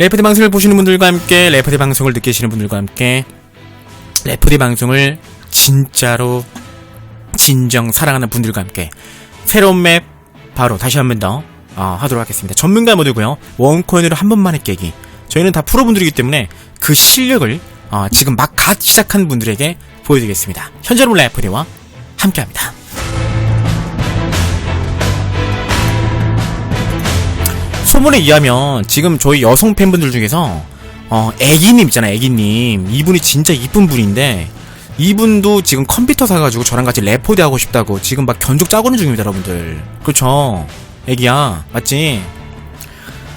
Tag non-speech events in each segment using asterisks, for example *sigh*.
레프디 방송을 보시는 분들과 함께 레프디 방송을 느끼시는 분들과 함께 레프디 방송을 진짜로 진정 사랑하는 분들과 함께 새로운 맵 바로 다시 한 번더 어, 하도록 하겠습니다. 전문가 모드고요. 원코인으로 한 번만에 깨기. 저희는 다 프로분들이기 때문에 그 실력을 어, 지금 막 갓 시작한 분들에게 보여드리겠습니다. 현재 여러분 레프디와 함께합니다. 소문에 의하면 지금 저희 여성 팬분들 중에서 어 애기님 있잖아요 애기님. 이분이 진짜 이쁜 분인데 이분도 지금 컴퓨터 사가지고 저랑 같이 레포드 하고 싶다고 지금 막 견적 짜고는 중입니다 여러분들. 그렇죠? 애기야 맞지?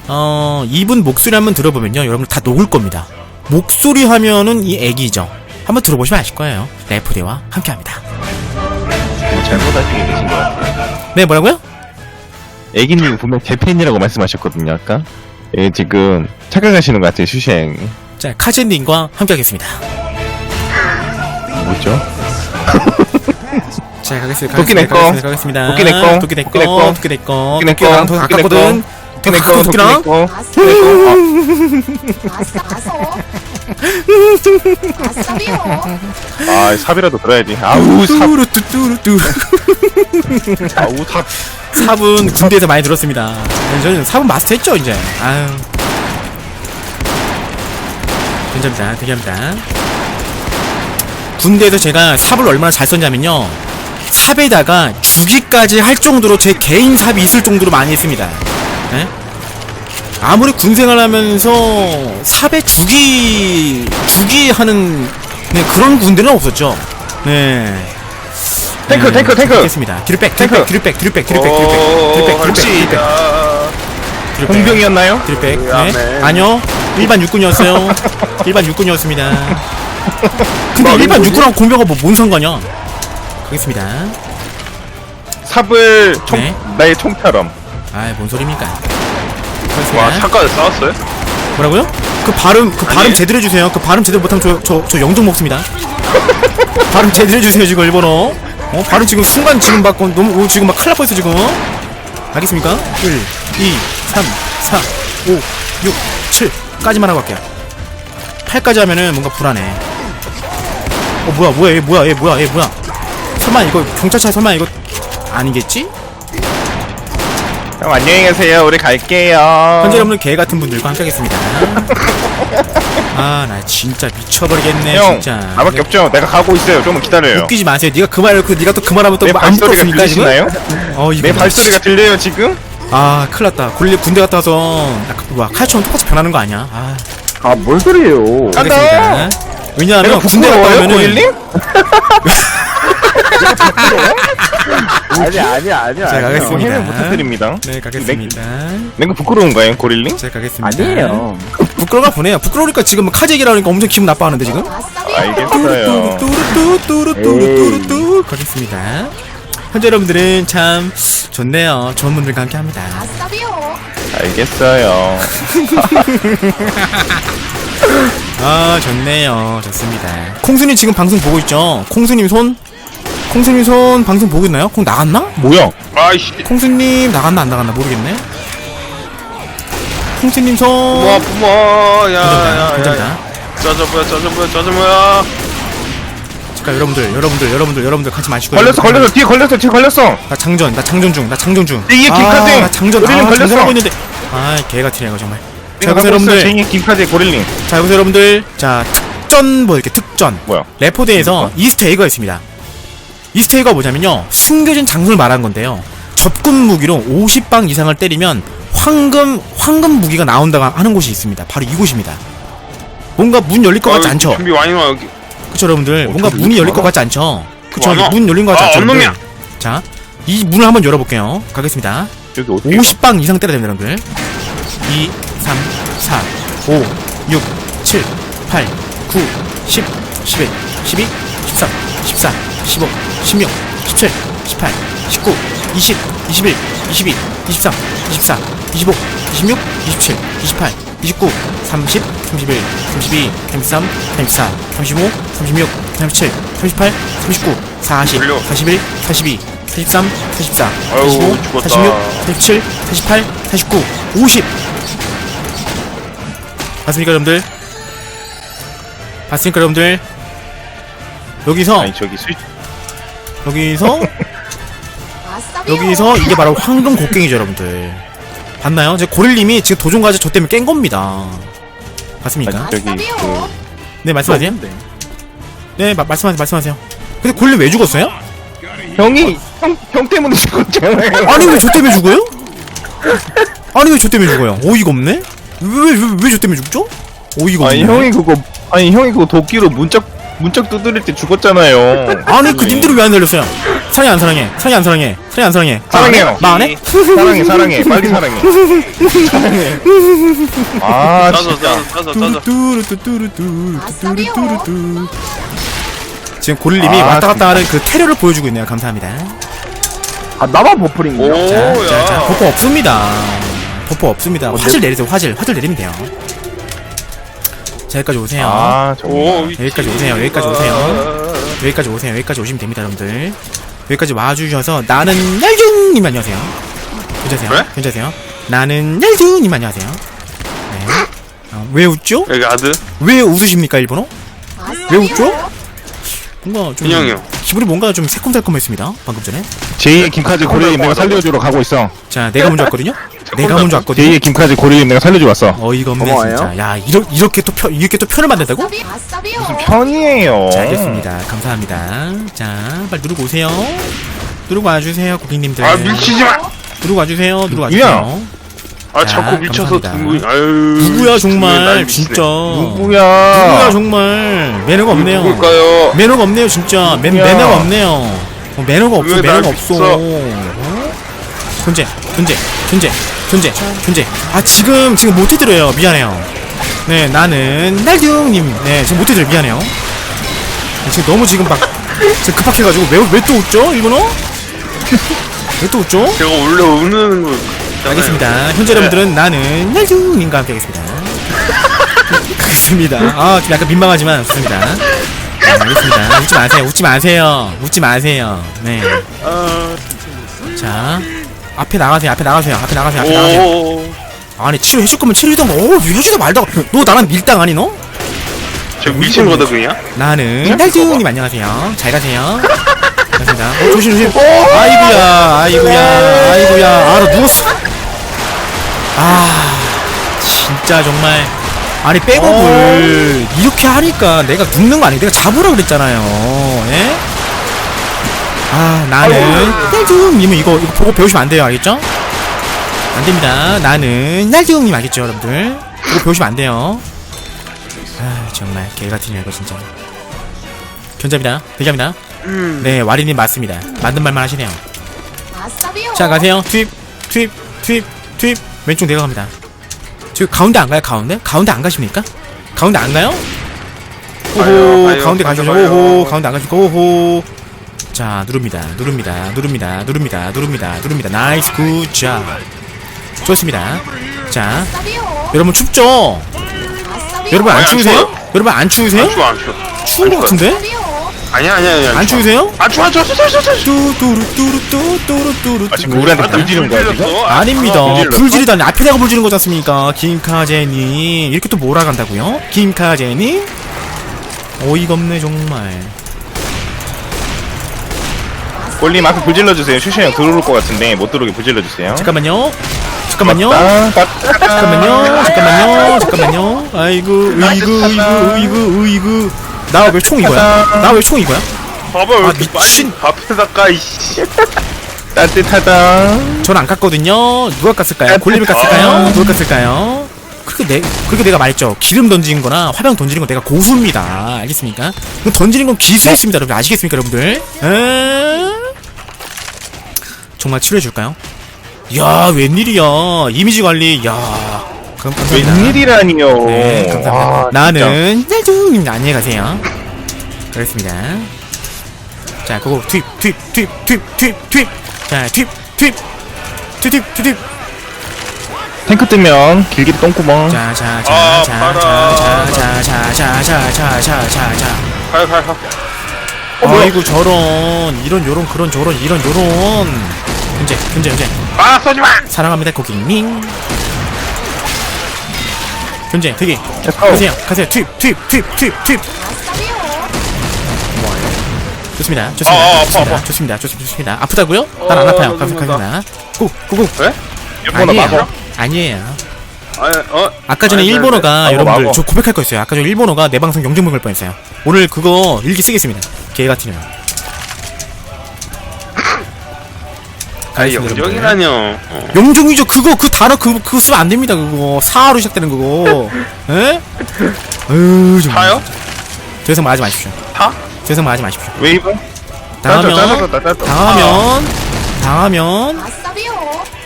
어 이분 목소리 한번 들어보면요 여러분들 다 녹을 겁니다. 목소리 하면은 이 애기죠. 한번 들어보시면 아실 거예요. 레포대와 함께 합니다. 뭐 잘못 하시게 계신 것 같아요. 네 뭐라고요? 애기님 분명 제 팬이라고 말씀하셨거든요, 아까. 예, 지금 착각하시는 것 같아요, 슈쉥. 자 카제님과 함께하겠습니다 뭐죠? *laughs* 자 가겠습니다. 도끼 내 거. 가겠습니다. 가겠습니다. 도끼 내 거. 도끼 내 도끼 내 거. 거. 도끼 내 거. 도끼 내 거. 도끼랑 더 도끼 내 거. 가깝거든. 더 도끼 가까워 도끼랑. 거. 아싸 아싸 아싸비요 아, 삽이라도 들어야지. 아우, 삽. 뚜루 뚜뚜루 뚜. 아우, 삽. 삽은 군대에서 많이 들었습니다. 네, 저는 삽은 마스터했죠 이제. 아유. 괜찮습니다. 대기합니다. 군대에서 제가 삽을 얼마나 잘 썼냐면요. 삽에다가 주기까지 할 정도로 제 개인 삽이 있을 정도로 많이 했습니다. 예? 아무리 군생활 하면서 사배 주기 주기 하는 네, 그런 군대는 없었죠. 네. 탱크 네, 탱크 탱크. 됐습니다. 뒤백 탱크 뒤백 뒤백 뒤백 뒤백 뒤백 뒤백 공병이었나요? 뒤백. 네. 네. 아니요. 일반 육군이었어요. *laughs* 일반 육군이었습니다. 근데 뭐, 일반 육군하고 공병하고 뭐 뭔 상관이야? 가겠습니다. 삽을 총 네. 나의 총처럼. 아, 뭔 소리입니까? 와 가겠습니다. 잠깐 싸웠어요? 뭐라고요? 그 발음, 그 발음 아니. 제대로 해주세요. 그 발음 제대로 못하면 저, 저, 저 영종 먹습니다. *laughs* 발음 제대로 해주세요, 지금 일본어. 어, 발음 지금 순간 지금 바꿔 너무, 오, 지금 막 큰일 날 뻔했어, 지금. 알겠습니까? 1, 2, 3, 4, 5, 6, 7까지만 하고 갈게요. 8까지 하면은 뭔가 불안해. 어, 뭐야, 뭐야, 얘 뭐야, 얘 뭐야, 얘 뭐야. 설마 이거, 경찰차 설마 이거, 아니겠지? 형, 안녕히 계세요. 우리 갈게요. 현재 여러분들 개 같은 분들과 함께 하겠습니다. *laughs* 아, 나 진짜 미쳐버리겠네, 형, 진짜. 나밖에 없죠? 내가 가고 있어요. 좀만 기다려요. 웃기지 마세요. 네가 그 말을 그 네가 또 그 말하면 내 또안 발소리가 붙었으니까 지금. 들리시나요? 어, 이거 내 발소리가 들려요, 지금? 아, 큰일 났다. 굴리 군대 갔다 와서 약간 뭐야 칼처럼 똑같이 변하는 거 아니야? 아, 아, 뭔 소리예요? 간다! 알겠습니다. 왜냐하면 내가 군대 갔다 부끄러워요, 오면은 고일님? *laughs* 아니, 아니, 아니, 자, 아니. 가겠습니다. 해명 부탁드립니다. 네, 가겠습니다. 내가 부끄러운가요, 고릴님? 자, 가겠습니다. 아니에요. 부끄러가 보네요. 부끄러우니까 지금 카제 얘기라니까 엄청 기분 나빠하는데 지금. 알겠어요. 뚜루뚜루뚜루뚜루뚜루뚜루 가겠습니다. 현재 여러분들은 참 좋네요. 좋은 분들과 함께 합니다. 아싸비요 알겠어요. 아, 좋네요. 좋습니다. 콩수님 지금 방송 보고 있죠? 콩수님 손? 콩수님 손 방송 보고 있나요? 콩 나갔나? 뭐야? 아이씨 콩수님 나갔나 안 나갔나 모르겠네. 콩수님 손. 부모 부모 야야야 괜찮다. 짜자 뭐야 짜자 뭐야 짜자 뭐야 잠깐 여러분들, 여러분들, 여러분들, 여러분들 같이 마시고. 걸렸어, 걸렸어, 뒤에 걸렸어, 뒤에 걸렸어! 나 장전, 나 장전 중, 나 장전 중. 이게 아, 김카제! 나 장전, 우리는 아, 걸렸어! 있는데. 아, 개가 튀네 이거 정말. 자, 여러분들, 김카제 고릴님. 자, 여기서 여러분들, 자, 특전 뭐 이렇게 특전. 뭐야? 레포드에서 이스터 에그가 있습니다. 이스터 에그가 뭐냐면요. 숨겨진 장소를 말한 건데요. 접근 무기로 50방 이상을 때리면 황금 황금 무기가 나온다고 하는 곳이 있습니다. 바로 이곳입니다. 뭔가 문 열릴 것 같지 아유, 않죠? 준비 많이 와 여기 그쵸 여러분들? 뭔가 저기 문이 열릴? 것 같지 않죠? 그쵸 많아. 문 열린 것 같지 아, 않죠? 언놈이야. 여러분들? 자, 이 문을 한번 열어볼게요. 가겠습니다. 여기 어떻게. 50방 이상 때려야 됩니다, 여러분들. 2, 3, 4, 5, 6, 7, 8, 9, 10, 11, 12, 13, 14, 15, 16, 17, 18, 19, 20, 21, 22, 23, 24, 25, 26, 27, 28, 29, 30, 31, 32, 33, 34, 35, 36, 37, 38, 39, 40, 돌려. 41, 42, 43, 44, 아유, 45, 죽었다. 46, 47, 48, 49, 50. 봤습니까 여러분들? 봤습니까 여러분들? 여기서 아니 저기 스위치 여기서. 여기서 이게 바로 황금 곡괭이죠 여러분들 봤나요? 제 고릴님이 지금 도전과제 저 때문에 깬 겁니다 봤습니까? 아니, 저기 아싸비오. 네 말씀하세요 네 마, 말씀하세요 말씀하세요 근데 고릴님 왜 죽었어요? 형이 형, 형 때문에 죽었잖아요 아니 왜 저 때문에 죽어요? 아니 왜 저 때문에 죽어요? 어이가 없네? 왜왜 저 때문에 죽죠? 어이가 없네 아니 형이 그거 아니 형이 그거 도끼로 문짝 문짝 두드릴 때 죽었잖아요. 아니 그 님들을 왜안 살렸어요? 사랑해 안 사랑해? 사랑해 안 사랑해? 사랑해 안 사랑해? 사랑해요. 마안해? 사랑해 사랑해. 빨리 사랑해. 사랑해. *laughs* 아 진짜. 뚜루뚜루뚜루뚜루 뚜루뚜루뚜. 지금 고릴님이 아, 왔다 갔다 하는 그 테러를 보여주고 있네요. 감사합니다. 아 나만 버프링이야 자, 자, 자, 오야. 버퍼 없습니다. 버퍼 없습니다. 화질 내리세요 화질. 화질 내리면 돼요 자 여기까지 오세요 아 정말 오 여기까지 오세요 여기까지 오세요 여기까지 오세요 여기까지 오시면 됩니다 여러분들 여기까지 와주셔서 나는 얄중님 안녕하세요 괜찮으세요? 그래? 괜찮으세요? 나는 얄중님 안녕하세요 네. 어, 왜 웃죠? 여기 아드 왜 웃으십니까 일본어? 왜 웃죠? 뭔가 좀 인형이요. 기분이 뭔가 좀 새콤달콤했습니다 방금 전에. 제2의 김카즈 고릴님 내가 살려주러 가고 있어. 자 내가 먼저 왔거든요? *laughs* 내가 먼저 왔거든요? 제2의 김카즈 고릴님 내가 살려주러 왔어. 어이가 없네 고마워요. 진짜. 야 이러, 이렇게 또 편, 이렇게 또 편을 만든다고? 편이에요? 자 알겠습니다. 감사합니다. 자 빨리 누르고 오세요. 누르고 와주세요 고객님들. 아 밀치지 마. 누르고 와주세요 누르고? 와주세요 아 자, 자꾸 밀쳐서 감사합니다. 등구. 아유. 누구야 날 정말. 진짜 누구야 누구야 정말 매너가 없네요 누굴까요? 매너가 없네요 진짜 매, 누구야? 매너가 없네요 어, 매너가 없어 왜 매너가 없어? 어? 존재 존재 존재 존재 존재 아 지금 지금 못 해드려요 미안해요 네 나는 날둥님 네 지금 못 해드려요 미안해요 네, 지금 너무 지금 막 지금 급박해가지고 왜 왜 또 웃죠 일본어 *laughs* 왜 또 웃죠 제가 원래 우는 거. 알겠습니다. 현재 여러분들은 나는 날중님과 함께 하겠습니다. 가겠습니다. *laughs* 아, 좀 약간 민망하지만 좋습니다. 네, 알겠습니다. 웃지 마세요. 웃지 마세요. 웃지 마세요. 네. 아, 자. 앞에 나가세요. 앞에 나가세요. 앞에 나가세요. 앞에 나가세요. 오. 아니, 치료해줄 거면 치료해달라. 어, 해주다 말다가. 너 나랑 밀당 아니, 너? 저 미친 그냥. 나는 날중님 안녕하세요. 잘 가세요. *laughs* 감사합니다. 어, 조심, 조심. 아이구야, 아이구야, 아이구야. 아, 나 누웠어. 아, 진짜 정말. 아니, 백업을 이렇게 하니까 내가 눕는 거 아니야? 내가 잡으라 그랬잖아요. 예? 아, 나는 날중님은 이거, 이거 보고 배우시면 안 돼요. 알겠죠? 안 됩니다. 나는 날중님 알겠죠, 여러분들? 이거 배우시면 안 돼요. 아, 정말 개 같은 이거 진짜. 견자입니다. 대기합니다. 음. 네, 와리님 맞습니다. 맞는 말만 하시네요. 자, 가세요. 투입, 투입, 투입, 투입. 왼쪽 내려갑니다. 지금 가운데 안 가요? 가운데? 가운데 안 가십니까? 가운데 안 가요? 오호, 가요, 가운데 가시죠. 가요. 오호, 가운데 안 가시고, 오호. 자, 누릅니다. 누릅니다. 누릅니다. 누릅니다. 누릅니다. 누릅니다. 나이스, 굿, 자. 좋습니다. 자. 여러분 춥죠? 아싸비오. 여러분 안 추우세요? 여러분 안 추우세요? 안 추워 안 추워. 추운 것 같은데? 아니야 아니야 아니야. 안 추우세요? 안 추워 안 추워 추워 추워 추워. 뚜뚜루뚜루뚜뚜루뚜루 아, 지금 우리한테 불 지른 거야 지금? 아닙니다. 아, 불 질렀어? 불지르다니 앞에다가 불 지른 거지 않습니까? 김카제님 이렇게 또 몰아간다고요? 김카제님 어이가 없네 정말. 골님 앞에 불 질러 주세요 슈슈 형 들어올 것 같은데 못 들어오게 불 질러 주세요 잠깐만요. 잠깐만요. 아, 딱, 잠깐만요. 잠깐만요. 잠깐만요. 아이고 으이구 으이구 으이구 으이구. 나 왜 총 이거야? 나 왜 총 이거야? 봐봐 왜 아, 이렇게 미친. 빨리 앞에다 까 이씨. *laughs* 따뜻하다 전 안 깠거든요. 누가 깠을까요? 골림이 깠을까요? 누가 깠을까요? 그렇게 내 그렇게 내가 말했죠. 기름 던지는 거나 화병 던지는 건 내가 고수입니다. 알겠습니까? 그 던지는 건 기술이 있습니다, 여러분. 아시겠습니까, 여러분들? 에? 정말 치료해 줄까요? 야, 웬일이야. 이미지 관리. 야. 그럼 감사합니다. 웬일이라니요 네, 감사합니다. 와, 진짜. 나는 짤중님 안녕히 가세요. 그렇습니다. 자, 그거 투입, 투입, 투입, 투입, 투입, 투입. 자, 투입, 투입, 투입, 투입. 탱크 뜨면 길길이 똥구멍 자, 자, 자, 아, 자, 봐라. 자, 자, 자, 자, 자, 자, 자, 자, 자, 자. 가요 가요 가. 아이고 저런 이런 요런 그런 저런 이런 요런. 현재, 현재, 현재. 아 쏘지 마. 사랑합니다 고객님. 견제 대기 가세요 가세요. 투입 아싸비오. 좋습니다 아, 좋습니다 아, 아파, 좋습니다 아파. 좋습니다 좋습니다 좋습니다. 아프다고요? 난안 어, 아파요. 너무 가겠습니다 고고고 일본어 아니에요. 아니에요. 아니 어? 아까 전에 아니, 일본어가 마고, 여러분들 마고. 저 고백할 거 있어요. 아까 전에 일본어가 내 방송 영정 먹을 뻔했어요. 오늘 그거 일기 쓰겠습니다. 개 같은 년 아니 가겠습니다, 여러분들. 영정이라뇨. 어. 영종이죠. 그거 그 단어 그, 그거 쓰면 안 됩니다. 그거 사로 시작되는 그거. 에? 으 좀. 타요? 더 이상 말하지 마십시오. 타? 더 이상 말하지 마십시오. 웨이브? 당하면. 당하면 당하면.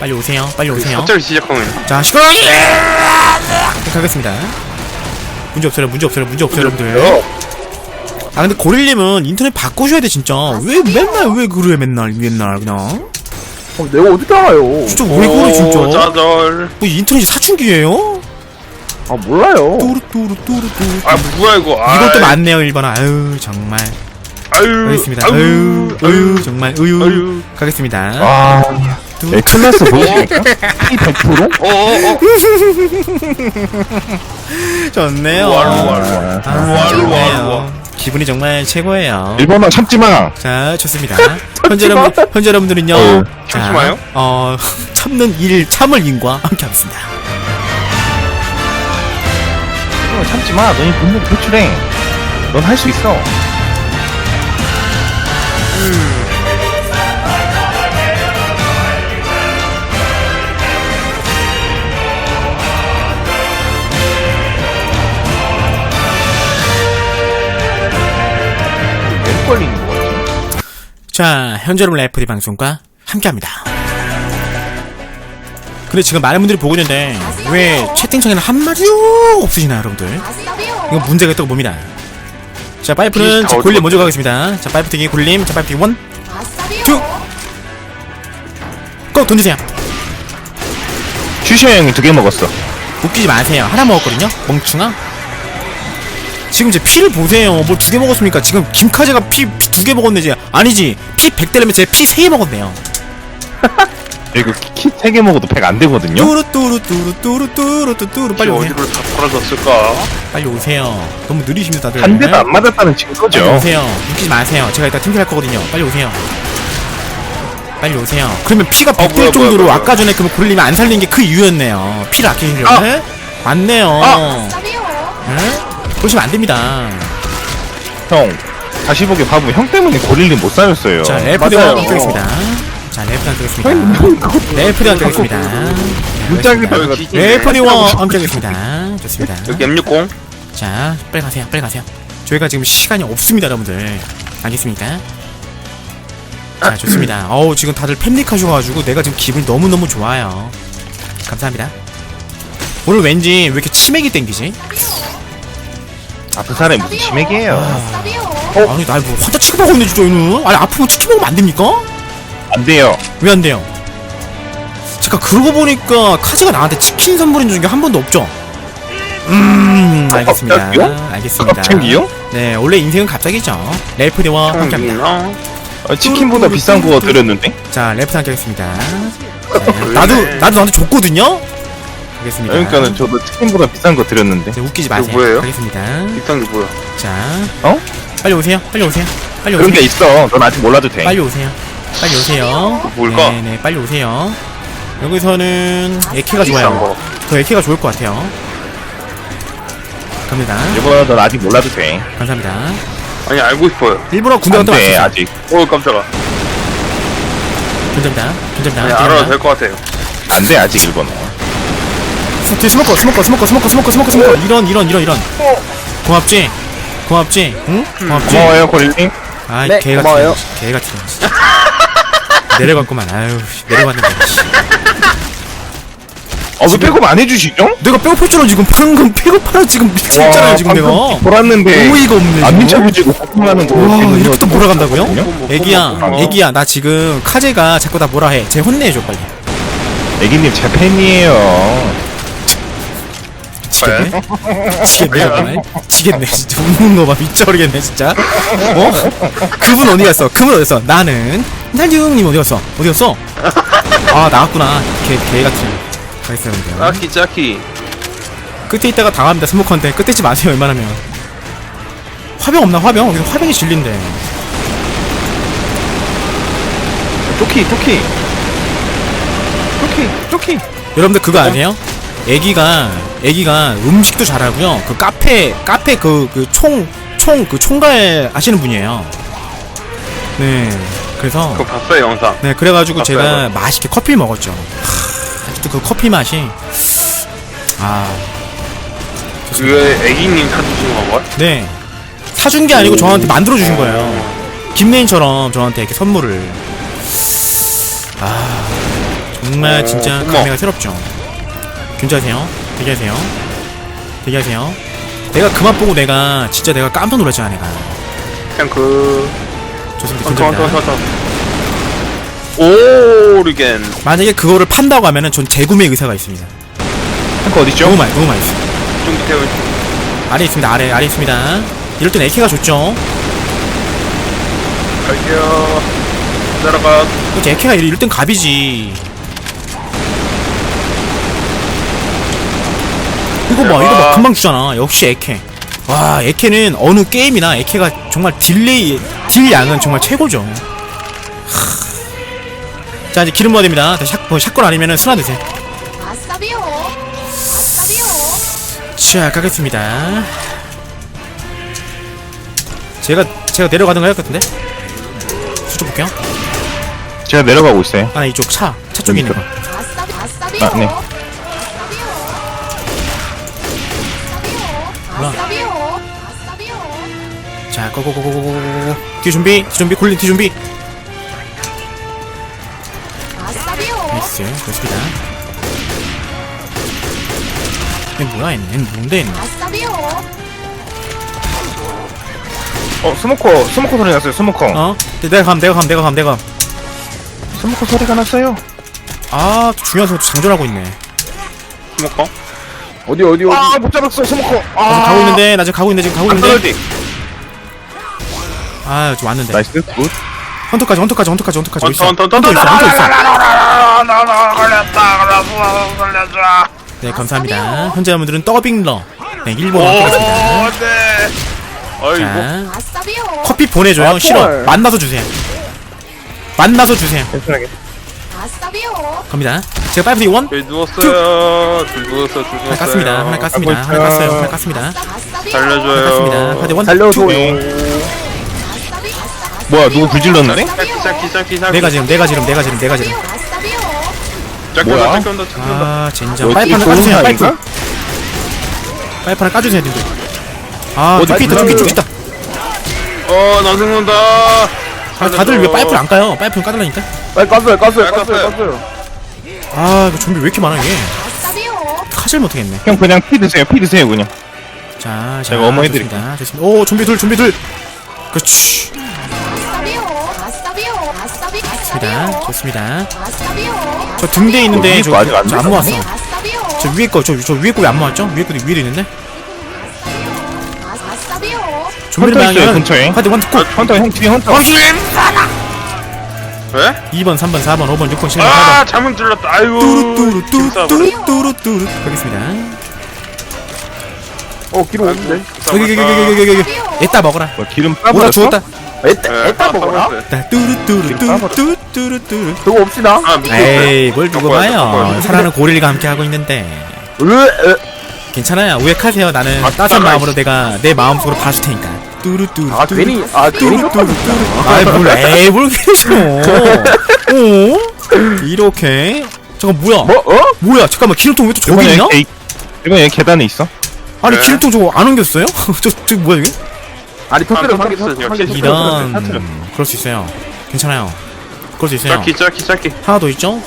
빨리 오세요. 빨리 오세요. 갑자기 시작하면. 자 시끄러워 가겠습니다. 문제 없어요 문제 없어요 문제 없어요 여러분들. 아 근데 고릴님은 인터넷 바꾸셔야 돼 진짜. 왜 맨날 왜 그래 맨날 맨날 그냥 어, 내가 어떻게 알아요? 진짜 왜 그래 진짜? 오, 짜절 뭐 인터넷이 사춘기예요? 아, 몰라요. 뚜루뚜루 뚜루뚜루 아 뭐야 이거? 이것도 아이, 많네요 1번 아유 정말. 아유 가겠습니다. 아유 아유 아유 정말 아유. 아유. 가겠습니다. 아 뚜- 네, 보이십니까? 이 100%? 어어어. *laughs* 좋네요. 와루 와루 아, 와루 와루. 좋네요 기분이 정말 최고예요. 일본어 참지 마! 자 좋습니다. *laughs* 현재 여러분 현재 여러분들은요 어, 자, 참지 마요? 어 *laughs* 참는 일 참을 인과 함께 하겠습니다. 일본어 참지 마! 너희 분노 표출해 넌 할 수 있어. 왜 걸리는 거지? 자, 현재 여러분 라이프디 방송과 함께합니다. 근데 지금 많은 분들이 보고 있는데 왜 채팅창에는 한마디도 없으시나요, 여러분들? 이건 문제가 있다고 봅니다. 자, 파이프는 자, 골림 먼저 가겠습니다. 자, 파이프 등기 골림, 자, 파이프 원. 투. 고 던지세요. 슈샤 형이 두 개 먹었어 웃기지 마세요. 하나 먹었거든요. 멍충아. 지금 제 피를 보세요. 뭘 두 개 먹었습니까? 지금 김카제가 피 두 개 먹었네지. 아니지. 피 100대라면 제 피 세 개 먹었네요. *laughs* 이거 키세개 먹어도 100 안 되거든요? 뚜루 뚜루 뚜루 뚜루 뚜루 뚜루 빨리 오세요. 어디로 다 벌어졌을까 빨리 오세요. 너무 느리십니다, 다들. 한 대도 안 맞았다는 증거죠 빨리 오세요. 웃기지 마세요. 제가 이따 팀킬 할 거거든요. 빨리 오세요. 빨리 오세요. 그러면 피가 100될 뭐야, 정도로 뭐야, 뭐야. 아까 전에 그 고릴님이 안 살린 게 그 이유였네요. 피를 아끼려고. 아. 네? 맞네요. 아싸 그러시면 안 됩니다. 형 다시 보기 바보 형 때문에 고릴님 못 살렸어요 자. 레프드가 뜨겠습니다. 자. 문짝이 아, 여기 뒤지네. 레프드와 함께 하겠습니다. 좋습니다. 여기 M60 자, 빨리 가세요. 빨리 가세요. 저희가 지금 시간이 없습니다, 여러분들. 알겠습니까? 자, 좋습니다. 어우, 지금 다들 팬릭하셔가지고 내가 지금 기분이 너무너무 좋아요. 감사합니다. 오늘 왠지 왜 이렇게 치맥이 땡기지? 아픈 사람이 무슨 치맥이에요 아싸비오. 아니, 날뭐 환자 취급하고 있네, 진짜, 얘는. 아니, 아프면 치료먹으면 안 됩니까? 안 돼요 왜 안 돼요? 잠깐, 그러고 보니까 카즈가 나한테 치킨 선물해준 적이 한 번도 없죠? 음, 알겠습니다. 갑자기요? 알겠습니다. 갑자기요? 네, 원래 인생은 갑자기죠. 렐프리와 함께합니다. 형이나 어, 치킨보다 비싼 거 드렸는데? 자, 랩트 함께 하겠습니다. 자, *laughs* 나도, 나도 나한테 줬거든요? 하겠습니다. 그러니까는 저도 치킨보다 비싼 거 드렸는데 자, 웃기지 마세요. 뭐예요? 하겠습니다. 비싼 게 뭐야 자, 어? 빨리 오세요. 빨리 오세요. 빨리 그런 게 오세요. 있어 넌 아직 몰라도 돼 빨리 오세요. 빨리 오세요. 뭘까? 네네, 빨리 오세요. 여기서는 에케가 비싼 좋아요. 거더 에케가 좋을 것 같아요. 갑니다. 여보나 넌 아직 몰라도 돼 감사합니다. 아니 알고 싶어요 일부러 군대 갔다 왔어요. 아직 오 깜짝아. 견접니다. 아니 알아도 될 것 같아요 안 돼 아직 일본어 뒤에 스모커 스모커 스모커 스모커 스모커 스모커 스모커. 이런 이런 이런 이런. 고맙지? 고맙지? 응? 고맙지? 고마워요 고릴님. 아이 네, 개가 고마워요. 튀네 개가 튀네 진짜 내려갔구만. 아유 씨, 내려갔는데 씨. 어왜 백업 안 해주시죠? 내가 배고팠잖아 지금. 방금 배고파라 지금 미치겠잖아요 지금 내가. 돌았는데 어이가 없네 안 지금. 미쳐주고 고통하는 거와 지금 이렇게 또 몰아간다고요? 거든요? 애기야 어. 애기야 나 지금 카제가 자꾸 나 뭐라 해쟤 혼내줘 빨리. 애기님 제 팬이에요 지겠네. 지겠네 정말. 지겠네 진짜. 웃는 거 봐. 미쳐버리겠네 진짜. 어? 그분 어디 갔어? 그분 어디 갔어? 나는. 날중님 어디 갔어? 어디 갔어? 아 나왔구나. 개, 개 같은. 여러분들 짜키 짜키. 끝에 있다가 당합니다 스모커한테. 끝에 있지 마세요 웬만하면. 화병 없나 화병? 여기 화병이 진린데 쪼키 쪼키 쪼키 쪼키 여러분들 그거 아세요? 애기가 애기가 음식도 잘하고요 그 카페 카페 그 그 총 총 그 총괄 하시는 분이에요 네 그래서 그거 봤어요 영상 네 그래가지고 봤어요, 제가 봤어요. 맛있게 커피 를 먹었죠 하, 아직도 그 커피 맛이 아 그게 애기님 사주신 건가요? 네. 사준 게 아니고 저한테 만들어 주신 거예요. 김레인처럼 저한테 이렇게 선물을. 아, 정말 어, 진짜 어머. 감회가 새롭죠. 견제하세요. 대기하세요. 대기하세요. 내가 그만 보고 내가 진짜 내가 깜짝 놀랐잖아 내가. 그냥 그 좋습니다. 견제합니다. 헌터 오르겐 만약에 그거를 판다고 하면은 전 재구매 의사가 있습니다. 탱크 어딨죠? 너무 많이, 너무 많이 있어. 좀 밑에 아래 있습니다. 아래, 아래 있습니다. 이럴 땐 AK가 좋죠. 갈게요 내려가 그치, AK가 이럴 땐 갑이지. 이거 봐, 이거 봐, 금방 주잖아. 역시 에케. 와, 에케는 어느 게임이나 에케가 정말 딜레이, 딜 양은 정말 최고죠. 하. 자, 이제 기름 넣어야 됩니다. 샷, 뭐, 샷건 아니면은 스나 드세요. 아싸비오. 아싸비오. 자, 가겠습니다. 제가, 제가 내려가는 거할 것 같은데? 수좀 볼게요. 제가 내려가고 있어요 아, 이쪽 차, 차 쪽에 있는 거. 아싸비 아싸비오. 아, 네. 고고고고고고고고. 뒤 준비, 뒤 준비, 굴린 뒤 준비. 나이스, 좋습니다. 얘 뭐야, 얘는? 얘는 뭔데, 얘는? 아싸비오. 어 스모커 스모커 소리 났어요 스모커 어? 내가 감, 내가 감, 내가 감, 내가 감. 스모커 소리가 났어요 아, 또 중요한 소리 장전하고 있네. 스모커 어디 어디 어디 아못 잡았어 스모커 나 지금 가고 있는데, 나 지금 가고 있는데, 지금 가고 있는데. 어디 아, 좀 왔는데. 나이스 굿 헌터까지, 헌터까지, 헌터까지, 헌터까지. 있어? 헌터 헌터 헌터 있어, 헌터 있어. 네, 감사합니다. 현재분들은 더빙러. 네, 일본 헌터였습니다. 오네 어이구 자, 아싸비오. 커피 보내줘요. 아, 싫어. 헐. 만나서 주세요. 만나서 주세요. 아싸비오. 갑니다. 제가 파이브 원. 왜 누웠어요 줄 누웠어 줄 하나 누웠어요 깠습니다. 하나 깠습니다. 하나 깠어요. 자. 하나 깠습니다. 하나. 살려줘요 깠습니다. 하나 원. 아싸. 뭐야 누구 불 질렀는데? 짝기 짝기 짝기 짝기 내가 지금, 내가 지금, 내가 지금, 내가. 짝기 뭐야? 온다 짝기 온다 짝기 온다 아, 젠장. 하나 좋은 까주세요. 파이프. 사이인가? 파이프 하나 까주세요, 님들. 아, 어디 그- 좁게 있다. 어나 죽는다 아, 다들 왜 파이프를 안 까요? 파이프는 까달라니까. 빨리 깠어요 깠어요 깠어요. 깠어요 깠어요 아, 이거 좀비 왜 이렇게 많아, 이게. 카질 못하겠네. 형 그냥 피 드세요 피 드세요 그냥 자, 자. 제가 어머 해드릴게요. 좋습니다. 좋습니다. 오, 좀비 둘, 좀비 둘. 그렇지. 좋습니다. 좋습니다. 저 등대 있는데, 위에 저, 거 아직 안 저안 됐어. 모았어. 저 위에 거, 저, 저 위에 거왜안 모았죠? 위에 거도 위에도 있는데? 좀비를 헌터 있어요, 근처에. 하여튼 원투 꼭. 헌터 형 뒤에 헌터 왜? 2번, 3번, 4번, 5번, 6번, 7번, 8번. 아 잘못 들렸다 아이고 뚜루뚜루뚜루뚜루뚜루뚜루 어 기름 없는데 여기 여기 여기 여기 여기 여기 에따 먹어라 뭐 기름 오라 빠버렸어? 주웠다 에따 에따 먹어라 나? 뚜루 뚜루뚜루 뚜루뚜루 그거 없시나 아 에이 뭘 두고 돼, 봐요. 돼. 사랑하는 고릴과 함께 하고 있는데. 괜찮아요. 우액하세요 나는. 아, 따뜻한 마음으로 내가 내 마음속으로 봐줄 테니까. 뚜루뚜루 아 괜히 아 괜히 뚜루뚜루. 아이 뭘 에이 뭘 그러셔 어? 이렇게? 잠깐 뭐야? 뭐 어? 뭐야? 잠깐만 기름통 왜 또 저기 있냐? 에- 이번에 여기 계단에 있어? 아니 네. 기름통 저거 안 옮겼어요? *laughs* 저, 저 뭐야 이게? 아니 터뜨려 아, 역시. 이런. 그럴 수 있어요 괜찮아요 그럴 수 있어요 짝기 짝기 짝기 하나 더 있죠?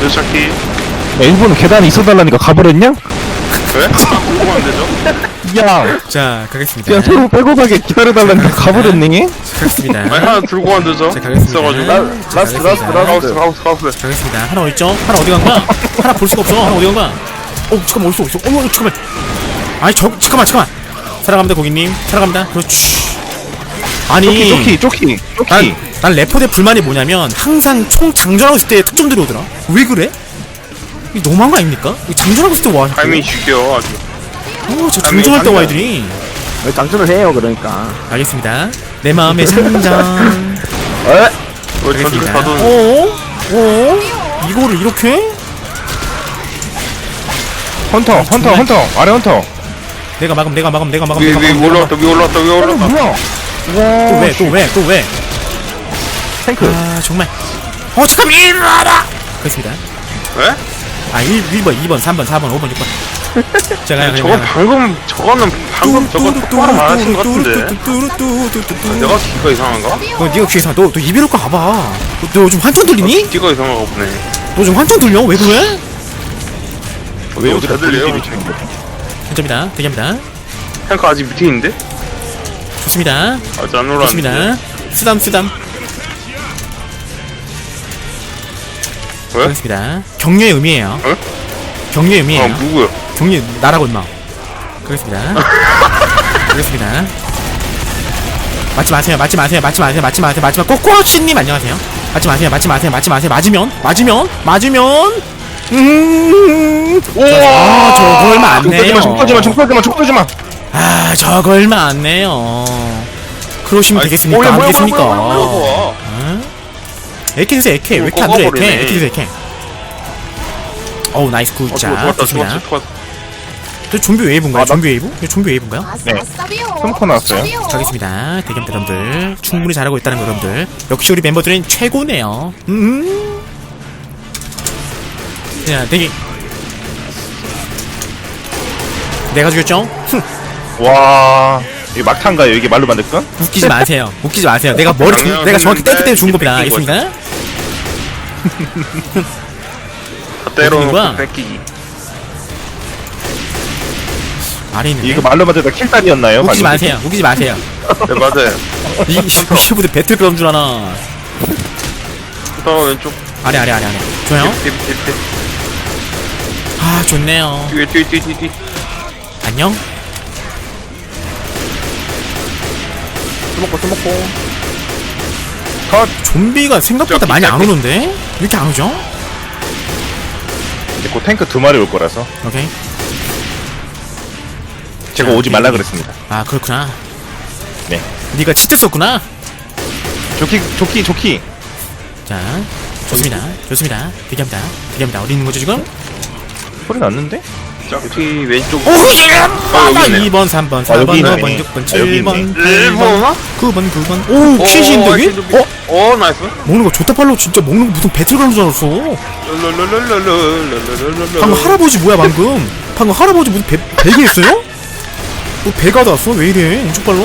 저 짝기 야, 일본은 계단에 있어달라니까 가버렸냐? 왜? 아 공부 안 되죠? 야 자 가겠습니다 그냥 서로 빼고 가게 기다려달라니까 가버렸니? 가겠습니다 아니 하나 들고 안 되죠? 자 가겠습니다 있어가지고 라- 라스트 라스트 가우스 라스트 가우스 가우스 가겠습니다 하나 어딨죠? 하나 어디 간 거야? 하나 볼 수가 없어 하나 어디 간 거야? 어 잠깐만 어딨어 어딨어 어머 잠깐만 아니 저 잠깐만 잠깐만 사랑합니다 고객님 사랑합니다 그렇지 아니 쪼키 쪼키 쪼키 난, 난 래퍼대 불만이 뭐냐면 항상 총 장전하고 있을 때 특종들이 오더라 왜 그래? 이거 너무한 거 아닙니까? 이거 장전하고 있을 때 와. 타이밍 죽여 아주 오, 저 장전할 때 와, 애들이. 왜 장전을 해요 그러니까 알겠습니다. 내 마음의 장전. 에? 왜 전투를 알겠습니다. 가도 오? 오? 이거를 이렇게? 헌터 헌터 정말? 헌터 아래 헌터 내가 막음, 내가 막음, 내가 막음. 위에 내가 위에 막음, 내가 올라왔다 위에 올라왔다 위에 올라왔다 뭐야 또 왜, 또 왜, 또 왜? 탱크 아, 정말. 어, 잠깐만, 일어나라! 그렇습니다. 왜? 아, 1, 1번, 2번, 3번, 4번, 5번, 6번. 자, 가요, 가요. 저건 방금 저거는 방금 저거 똑바로 말하신 것 같은데 내가 귀가 이상한가? 너 니가 귀 이상, 너, 너 이비인후과 가봐. 너 요즘 환청 들리니? 귀가 이상한가 보네 너 지금 환청 들려? 왜 그래? 왜 너무 여기다 잘 들려요. 돌리기 치는 거야 괜찮습니다. 대기합니다. 탱크 아직 밑에 있는데? 좋습니다. 아직 안 올라왔는데 좋습니다. 쓰담, 쓰담. 왜? 그렇습니다. 격려의 의미예요. 어? 격려의 의미예요. 아 누구야? 격려 나라고 임마. 그렇습니다. *laughs* 그렇습니다. 맞지 마세요. 맞지 마세요. 맞지 마세요. 맞지 마세요. 맞지 마. 꼬꼬치님 안녕하세요. 맞지 마세요. 맞지 마세요. 맞지 마세요. 맞으면 맞으면 맞으면 음. 아, 저거 얼마 안 내요. 족하지마 족하지마 족하지마 아, 저거 얼마 안 내요. 그러시면 되겠습니까? 안 되겠습니까? 뭐야. 에케. 왜 이렇게 안 들어, 에케? 꺾어버리네. 에케. 어우, 나이스, 굿. 어, 자, 좋습니다. 저 좀비 웨이브인가요? 좀비 웨이브? 좀비 웨이브인가요? 아싸 네. 아싸비오 스모커 나왔어요. 아싸비오. 가겠습니다. 대겸 여러분들 충분히 잘하고 있다는 거 여러분들 역시 우리 멤버들은 최고네요. 음. 자, 대기. 내가 죽였죠? 흠, 와 이거 막탄가요 이게 말로 만들 건? 웃기지 마세요. 웃기지 마세요. 내가 머리 주, 양념 내가 정확히 땡기 때문에 죽은 겁니다. 알겠습니다. 다 때려놓고? 뺏기기 아래 있는데. 이거 말로 만들다 킬딸이었나요? 웃기지 방금? 마세요. 웃기지 마세요. *laughs* 네 맞아요 이 이거부터 배틀그라운드 줄 아나. 또 왼쪽 아래 아래 아래 아래. 좋아요? 뒤에 아 좋네요. 뒤에 뒤에 뒤에 뒤에 뒤에 안녕. 스모커 스모커 좀비가 생각보다 저기, 많이 안 저기. 오는데? 왜 이렇게 안 오죠? 이제 곧 탱크 두 마리 올 거라서 오케이. 제가 자, 오지 말라. 그랬습니다 아 그렇구나. 네 네가 치트 썼구나. 조끼 조끼 조끼 자, 좋습니다. 좋습니다. 대기합니다. 대기합니다. 어디 있는 거죠 지금? 소리 났는데? 저기 왼쪽 오, 아, 여기 있네요. 2번, 3번, 아, 4번, 여기 있네. 5번, 6번, 아, 여기 7번, 있네. 8번, 9번, 9번. 오, 퀴즈인데 여기? 어? 어 나이스 먹는 거 좋다 팔로 진짜 먹는 거 무슨 배틀그라운드 줄 알았어. 방금 할아버지 뭐야 방금? 방금 할아버지 무슨 배 배가 있어요? 뭐 배가 나왔어? 왜 이래? 엄청 빨라.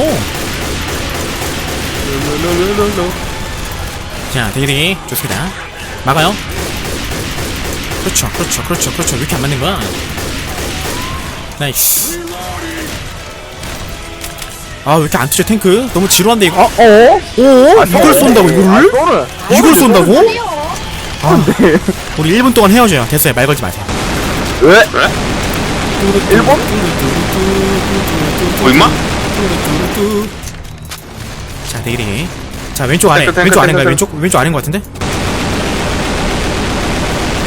자, 되게 되게 좋습니다. 막아요. 그렇죠, 그렇죠, 그렇죠, 그렇죠. 왜 이렇게 안 맞는 거야? 나이스. 아, 왜 이렇게 안 터져 탱크? 너무 지루한데 이거. 어, 어, 어? 이걸 쏜다고 이거를? 쏘는 이걸 쏜다고? 아, 우리 1분 동안 헤어져요. 됐어요. 말 걸지 마세요. 왜? 왜? 일본? 뭐 임마? 자, 되게. 자, 왼쪽 아래, 탱크, 탱크, 왼쪽? 탱크. 왼쪽 왼쪽 아래인 것 같은데?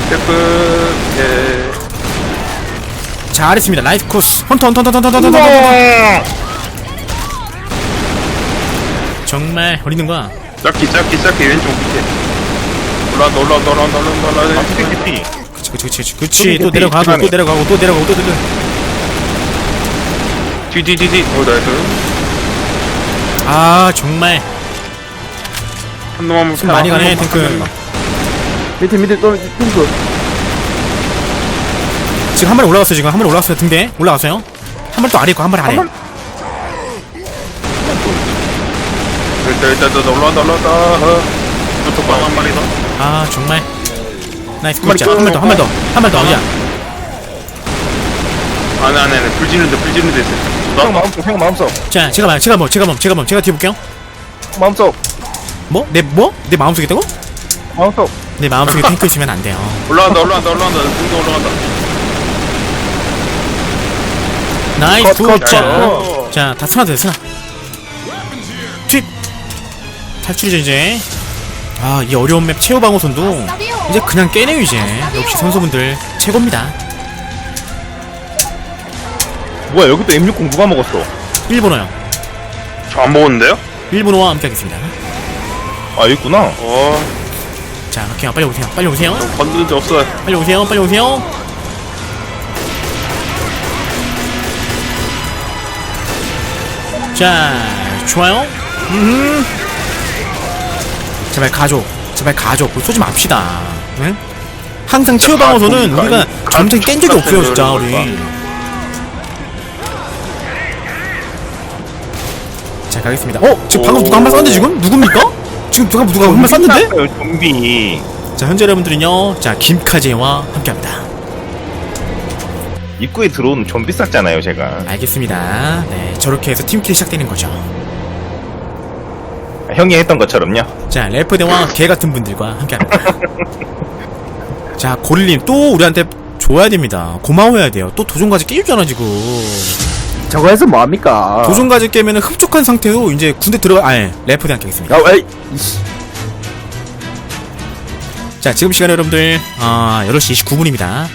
테프 예 자, 아래습니다. 나이스 코스. 헌터, 헌터, 헌터, 헌터, 헌터, 헌터, 헌터. 정말 있는 거야? 짝기 짝기 짝기 왼쪽 밑에 올라온다 올라온다 올라온다 올라온다 올라온다 TP 그치, 그치, 그치, 그치. 또 내려가고, 또 내려가고, 또 내려가고, 또 내려. 뒤뒤뒤뒤 어 나이스 아, 정말 한 놈만 손 많이 가네, 탱크. 밑에 밑에 또 탱크 지금 한 마리 올라갔어요. 지금 한 마리 올라갔어요. 등대 올라갔어요. 한 마리 또 아래 있고 한 마리 아래. 한 일단 일단 또 올라온다 올라온다 또빵 한 마리 더 아, 정말. 나이스 마리 굿자. 한발 더, 한발 더, 한발 더. 어디야? 안에 안에 안에 불 지르는데 불 지르는데 있어 형 마음속 형 마음속 자, 제가 봐, 제가 뭐, 제가 뭐, 제가 뭐, 제가 뒤에 볼게요. 마음속 뭐? 내 뭐? 내 마음속에 있다고? 마음속 내 마음속에 *laughs* 탱크 있으면 안 돼요. 올라간다 올라간다 올라간다 등도 올라간다 나이스 컷, 컷, 굿자. 컷. 자, 다 스나드 스나. 투입. 탈출이죠 이제. 아, 이 어려운 맵 최후 방어선도. 이제 그냥 깨네요 이제 역시 선수분들 최고입니다 뭐야 여기 또 M60 누가 먹었어? 일본어요 저 안 먹었는데요? 일본어와 함께 하겠습니다 아 여기 있구나. 어, 자 오케이 빨리 오세요. 빨리 오세요. 건드린 적 없어요. 빨리 오세요. 빨리 오세요. 자 좋아요. 음 제발 가족 제발 가족 그거 쏘지 맙시다. 응? 항상 최후 방어선은 가- 우리가 가- 전쟁 깬 적이 가- 없어요 진짜 가- 우리. 자 가겠습니다. 어? 지금 방금 누가 한 발 쐈는데 지금? 누굽니까? 지금 누가 누가 쐈는데? 쐈어요, 좀비. 자 현재 여러분들은요 자 김카제와 함께합니다 입구에 들어온 좀비 쌌잖아요 제가. 알겠습니다. 네, 저렇게 해서 팀킬이 시작되는 거죠. 형이 했던 것처럼요. 자, 래퍼대와 개 같은 분들과 함께합니다. *laughs* 자, 고릴님 또 우리한테 줘야 됩니다. 고마워야 돼요. 또 도전까지 깨주잖아 지금. 저거 해서 뭐합니까? 도전까지 깨면은 흡족한 상태로 이제 군대 들어가. 아예 래퍼대 함께 하겠습니다. 야, 에이, 이씨. 자, 지금 시간 여러분들 아 8시 29분입니다.